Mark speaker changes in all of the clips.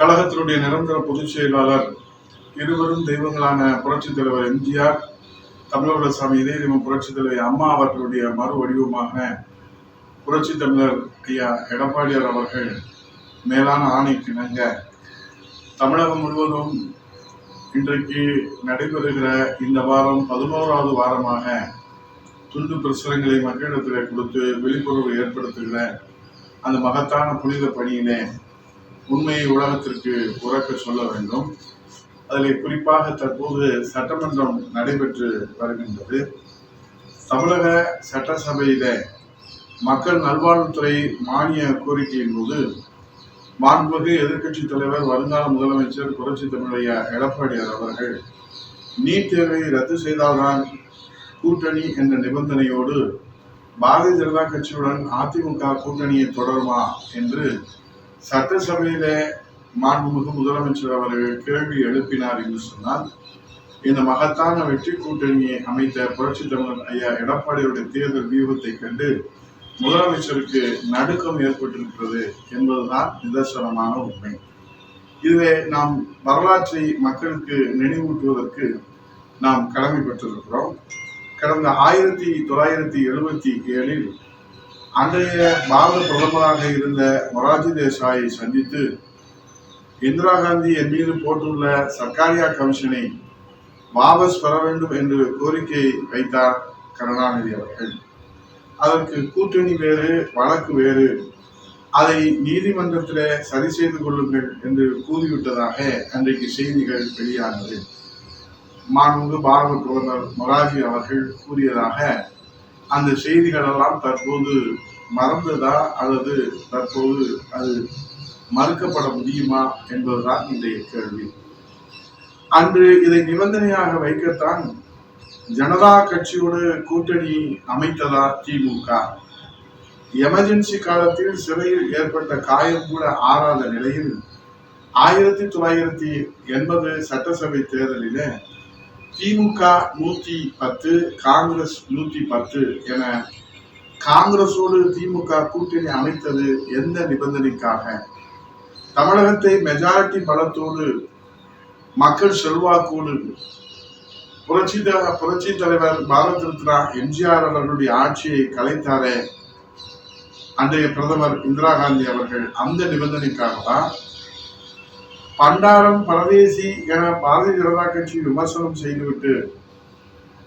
Speaker 1: கழகத்தினுடைய நிரந்தர பொதுச் செயலாளர் இருவரும் தெய்வங்களான புரட்சித் தலைவர் எம்ஜிஆர் தமிழக சாமி இதய தெய்வம் புரட்சித் தலைவர் அம்மா அவர்களுடைய மறு வடிவமாக புரட்சி தமிழர் ஐயா எடப்பாடியார் அவர்கள் மேலான ஆணைக்கு இணங்க தமிழகம் முழுவதும் இன்றைக்கு நடைபெறுகிற இந்த வாரம் பதினோராவது வாரமாக துண்டு பிரசுரங்களை மக்களிடத்தில் கொடுத்து விழிப்புணர்வு ஏற்படுத்துகிற அந்த மகத்தான புனித பணியிலே உண்மையை உலகத்திற்கு உறக்க சொல்ல வேண்டும். அதில் குறிப்பாக தற்போது சட்டமன்றம் நடைபெற்று வருகின்றது. தமிழக சட்டசபையில மக்கள் நல்வாழ்வுத்துறை மானிய கோரிக்கையின் போது மாண்புமிகு எதிர்க்கட்சி தலைவர் வருங்கால முதலமைச்சர் புரட்சி தமிழையா எடப்பாடியார் அவர்கள் நீட் தேர்வை ரத்து செய்தால்தான் கூட்டணி என்ற நிபந்தனையோடு பாரதிய ஜனதா கட்சியுடன் அதிமுக கூட்டணியை தொடருமா என்று சட்டசபையில மாண்புமிகு முதலமைச்சர் அவர்கள் கேள்வி எழுப்பினார் என்று சொன்னால் இந்த மகத்தான வெற்றி கூட்டணியை அமைத்த புரட்சி தமிழர் ஐயா எடப்பாடியுடைய தேர்தல் வியூகத்தை கண்டு முதலமைச்சருக்கு நடுக்கம் ஏற்பட்டிருக்கிறது என்பதுதான் நிதர்சனமான உண்மை. இதுவே நாம் வரலாற்றை மக்களுக்கு நினைவூட்டுவதற்கு நாம் கடமைப்பட்டிருக்கிறோம். கடந்த ஆயிரத்தி தொள்ளாயிரத்தி எழுபத்தி ஏழில் அன்றைய பாரத பிரதமராக இருந்த மொராஜி தேசாயை சந்தித்து இந்திரா காந்தி என் மீது போட்டுள்ள சர்க்காரியா கமிஷனை வாபஸ் பெற வேண்டும் என்று கோரிக்கை வைத்தார் கருணாநிதி அவர்கள். அதற்கு கூட்டணி வேறு வழக்கு வேறு. அதை நீதிமன்றத்தில் சரி செய்து கொள்ளுங்கள் என்று கூறிவிட்டதாக அன்றைக்கு செய்திகள் வெளியானது. மாண்பு பாரத பிரதமர் மொராஜி அவர்கள் கூறியதாக அந்த செய்திகள் எல்லாம் தற்போது மறந்ததா அல்லது தற்போது அது மறுக்கப்பட முடியுமா என்பதுதான் இன்றைய கேள்வி. அன்று இதை நிபந்தனையாக வைக்கத்தான் ஜனதா கட்சியோடு கூட்டணி அமைத்ததா திமுக எமர்ஜென்சி காலத்தில் சிறையில் ஏற்பட்ட காயம் கூட ஆறாத நிலையில் ஆயிரத்தி தொள்ளாயிரத்தி எண்பது சட்டசபை தேர்தலில திமுக நூத்தி பத்து காங்கிரஸ் நூத்தி பத்து என காங்கிரஸோடு திமுக கூட்டணி அமைத்தது எந்த நிபந்தனைக்காக? தமிழகத்தை மெஜாரிட்டி பலத்தோடு மக்கள் செல்வாக்கோடு புரட்சி த- புரட்சி தலைவர் பாரத் ரத்னா எம்ஜிஆர் அவர்களுடைய ஆட்சியை கலைத்தாரே அன்றைய பிரதமர் இந்திரா காந்தி அவர்கள். அந்த நிபந்தனைக்காக தான் பண்டாரம் பரதேசி என பாரதிய ஜனதா கட்சி விமர்சனம் செய்துவிட்டு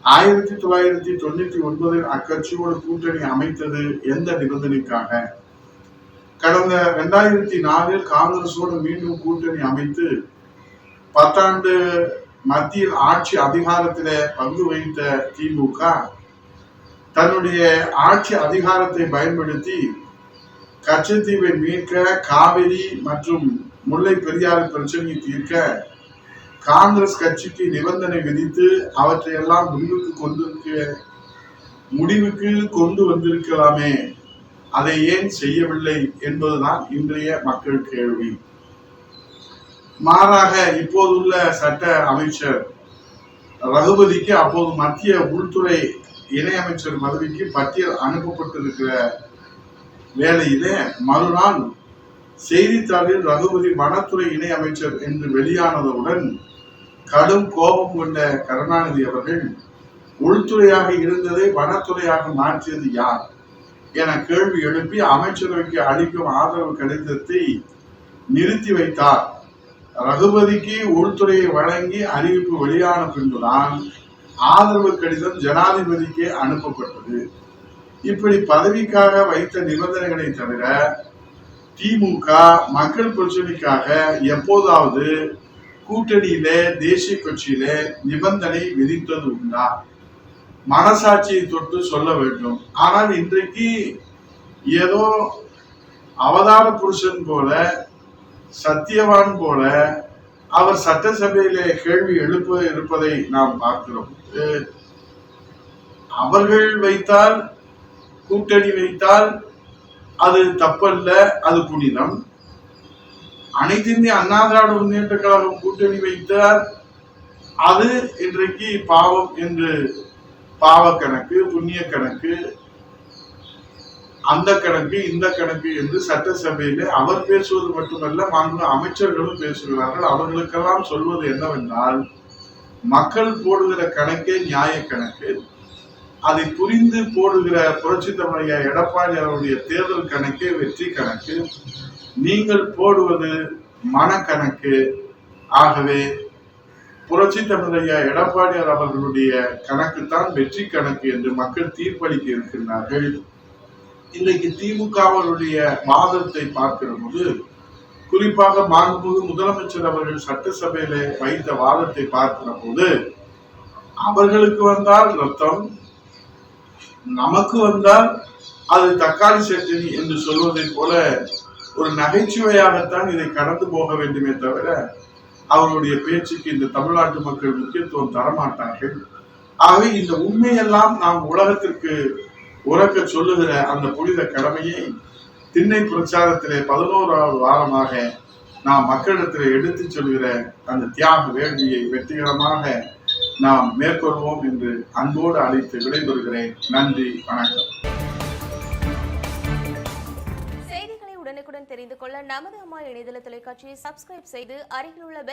Speaker 1: ஆயிரத்தி தொள்ளாயிரத்தி தொண்ணூத்தி ஒன்பதில் அக்கட்சியோட கூட்டணி அமைத்தது எந்த நிபந்தனைக்காக? கடந்த ரெண்டாயிரத்தி நாலில் காங்கிரஸோடு மீண்டும் கூட்டணி அமைத்து பத்தாண்டு மத்தியில் ஆட்சி அதிகாரத்தில் பங்கு வகித்த திமுக தன்னுடைய ஆட்சி அதிகாரத்தை பயன்படுத்தி கச்சத்தீவை மீட்க காவிரி மற்றும் முல்லை பெரியாறு பிரச்சனையை தீர்க்க காங்கிரஸ் கட்சிக்கு நிபந்தனை விதித்து அவற்றையெல்லாம் முடிவுக்கு கொண்டிருக்க முடிவுக்கு கொண்டு வந்திருக்கலாமே. அதை ஏன் செய்யவில்லை என்பதுதான் இன்றைய மக்கள் கேள்வி. மாறாக இப்போதுள்ள சட்ட அமைச்சர் ரகுபதிக்கு அப்போது மத்திய உள்துறை இணையமைச்சர் பதவிக்கு பட்டியல் அனுப்பப்பட்டிருக்கிற வேளையிலே மறுநாள் செய்தித்தாளில் ரகுபதி வனத்துறை இணை அமைச்சர் என்று வெளியானதுடன் கடும் கோபம் கொண்ட கருணாநிதி அவர்கள் உள்துறையாக இருந்ததை வனத்துறையாக மாற்றியது யார்? என கேள்வி எழுப்பி அமைச்சரவைக்கு அளிக்கும் ஆதரவு கடிதத்தை நிறுத்தி வைத்தார். ரகுபதிக்கு உள்துறையை வழங்கி அறிவிப்பு வெளியான பின்புதான் ஆதரவு கடிதம் ஜனாதிபதிக்கு அனுப்பப்பட்டது. இப்படி பதவிக்காக வைத்த நிபந்தனைகளை தவிர திமுக மக்கள் பிரச்சனைக்காக எப்போதாவது கூட்டணியிலே தேசிய கட்சியிலே நிபந்தனை விதித்தது உண்டா? மனசாட்சியை தொட்டு சொல்ல வேண்டும். ஆனால் இன்றைக்கு ஏதோ அவதார புருஷன் போல சத்தியவான் போல அவர் சட்டசபையிலே கேள்வி எழுப்ப இருப்பதை நாம் பார்க்கிறோம். அவர்கள் வைத்தால் கூட்டணி வைத்தால் அது தப்பல்ல அது புனிதம். அனைத்து இந்திய அண்ணா திராவிட முன்னேற்ற கழகம் கூட்டணி வைத்தார். அது இன்றைக்கு பாவம் என்று பாவ கணக்கு புண்ணிய கணக்கு அந்த கணக்கு இந்த கணக்கு என்று சட்டசபையில அவர் பேசுவது மட்டுமல்ல மாண்பு அமைச்சர்களும் பேசுகிறார்கள். அவர்களுக்கெல்லாம் சொல்வது என்னவென்றால் மக்கள் போடுகிற கணக்கே நியாய கணக்கு. அதை புரிந்து போடுகிற புரட்சி தமிழையா எடப்பாடி அவருடைய தேர்தல் கணக்கே வெற்றி கணக்கு நீங்கள் போடுவது மனக்கணக்கு. ஆகவே புரட்சி தமிழையா எடப்பாடியார் அவர்களுடைய கணக்கு தான் வெற்றி கணக்கு என்று மக்கள் தீர்ப்பளிக்க இருக்கின்றார்கள். இன்றைக்கு திமுகவருடைய வாதத்தை பார்க்கிற போது குறிப்பாக மாண்புமிகு முதலமைச்சர் அவர்கள் சட்டசபையில வைத்த வாதத்தை பார்க்கிற போது அவர்களுக்கு வந்தால் ரத்தம் நமக்கு வந்தால் அது தக்காளி சட்னி என்று சொல்வதைப் போல ஒரு நகைச்சுவையாகத்தான் இதை கடந்து போக வேண்டுமே தவிர அவருடைய பேச்சுக்கு இந்த தமிழ்நாட்டு மக்கள் முக்கியத்துவம் தரமாட்டார்கள். ஆகவே இந்த உண்மையெல்லாம் நாம் உலகத்திற்கு உறக்க சொல்லுகிற அந்த புனித கடமையை திண்ணை பிரச்சாரத்திலே பதினோராவது வாரமாக நாம் மக்களிடத்தில் எடுத்துச் சொல்கிற அந்த தியாக வேள்வியை வெற்றிகரமாக நாம் மேற்கொள்வோம் என்று அன்போடு அழைத்து விடைபெறுகிறேன். நன்றி வணக்கம்.
Speaker 2: செய்திகளை உடனுக்குடன் தெரிந்து கொள்ள நமது அம்மா இணையதள தொலைக்காட்சியை சப்ஸ்கிரைப் செய்து அருகில் உள்ள பெல்